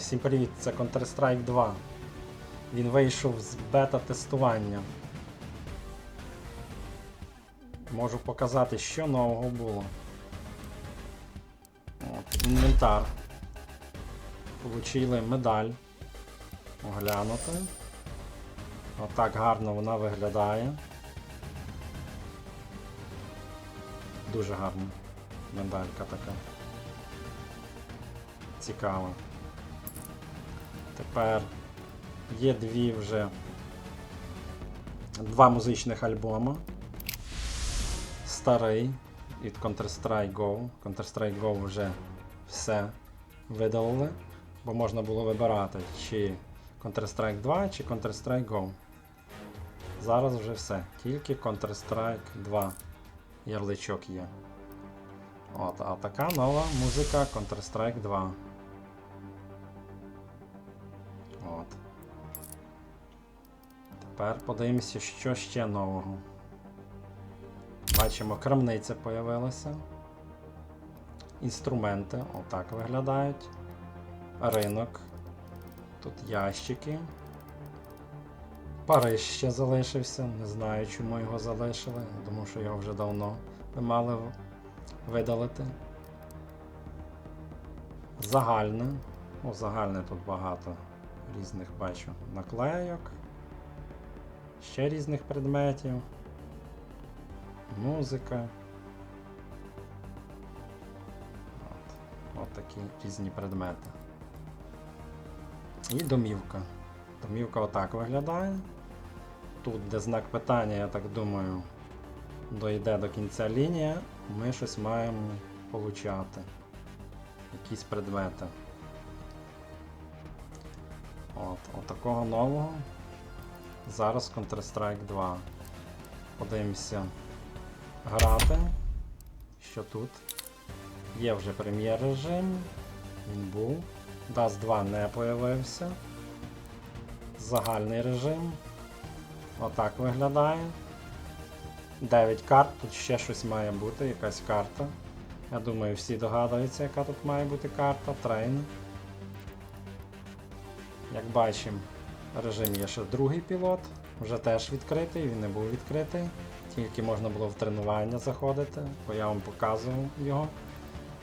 Всім привіт, це Counter-Strike 2. Він вийшов з бета-тестування. Можу показати, що нового було. От, інвентар. Получили медаль. Оглянути. Отак гарно вона виглядає. Дуже гарна медалька така. Цікава. Тепер є дві вже два музичних альбоми. Старий від Counter-Strike Go. Counter-Strike Go вже все видалили, бо можна було вибирати, чи Counter-Strike 2, чи Counter-Strike Go. Зараз вже все. Тільки Counter-Strike 2 ярличок є. От, а така нова музика Counter-Strike 2. Тепер подивимося, що ще нового. Бачимо, крамниця появилася. Інструменти отак виглядають. Ринок. Тут ящики. Париж ще залишився. Не знаю, чому його залишили. Тому що його вже давно би мали видалити. Загальне. Ну, загальне тут багато різних бачу наклейок. Ще різних предметів. Музика. От, от такі різні предмети. І домівка. Домівка отак виглядає. Тут, де знак питання, я так думаю, дойде до кінця лінія, ми щось маємо получати. Якісь предмети. От, от такого нового. Зараз Counter-Strike 2. Подивимося грати. Що тут? Є вже прем'єр режим. Він був. DAS 2 не появився. Загальний режим. Отак виглядає. 9 карт, тут ще щось має бути, якась карта. Я думаю, всі догадуються, яка тут має бути карта. Трейн. Як бачимо, режим є ще другий пілот, вже теж відкритий, він не був відкритий. Тільки можна було в тренування заходити, бо я вам показував його.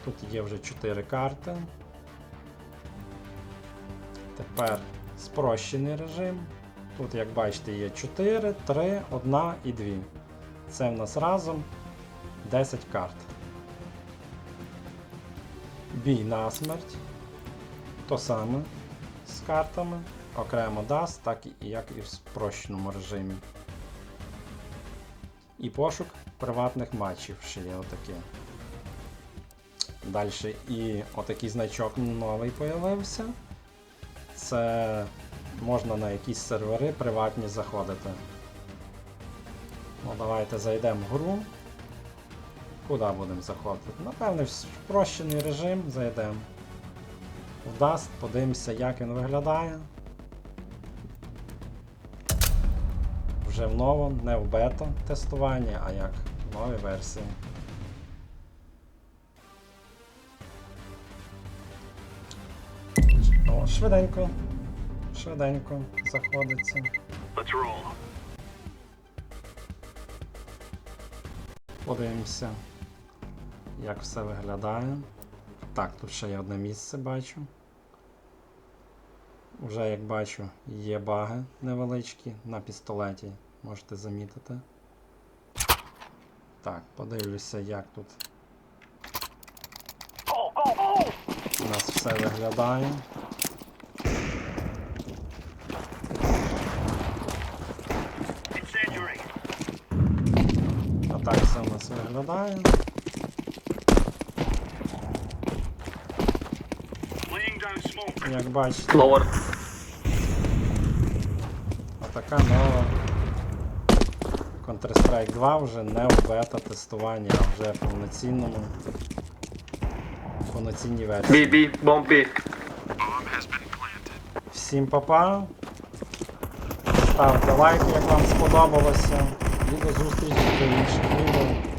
Тут є вже 4 карти. Тепер спрощений режим. Тут, як бачите, є 4, 3, 1 і 2. Це в нас разом 10 карт. Бій на смерть. То саме з картами. Окремо даст, так як і в спрощеному режимі. І пошук приватних матчів ще є отаке. Далі і отакий значок новий появився. Це можна на якісь сервери приватні заходити. Ну, давайте зайдемо в гру. Куди будемо заходити? Напевне, в спрощений режим зайдемо. В Dust, подивимося, як він виглядає. Вже в новому, не в бета тестуванні, а як в новій версії. О, швиденько. Швиденько заходиться. Let's roll. Подивимося, як все виглядає. Так, тут ще є одне місце бачу. Вже як бачу, є баги невеличкі на пістолеті, можете замітити. Так, подивлюся, як тут у нас все виглядає. А так все у нас виглядає. Як бачите, Lower. Отака нова Counter-Strike 2 вже не в бета тестуванні, а вже в повноцінному повноцінній версії. Bomb B. Всім папа. Ставте лайк, як вам сподобалося. І до зустрічі в інших відео.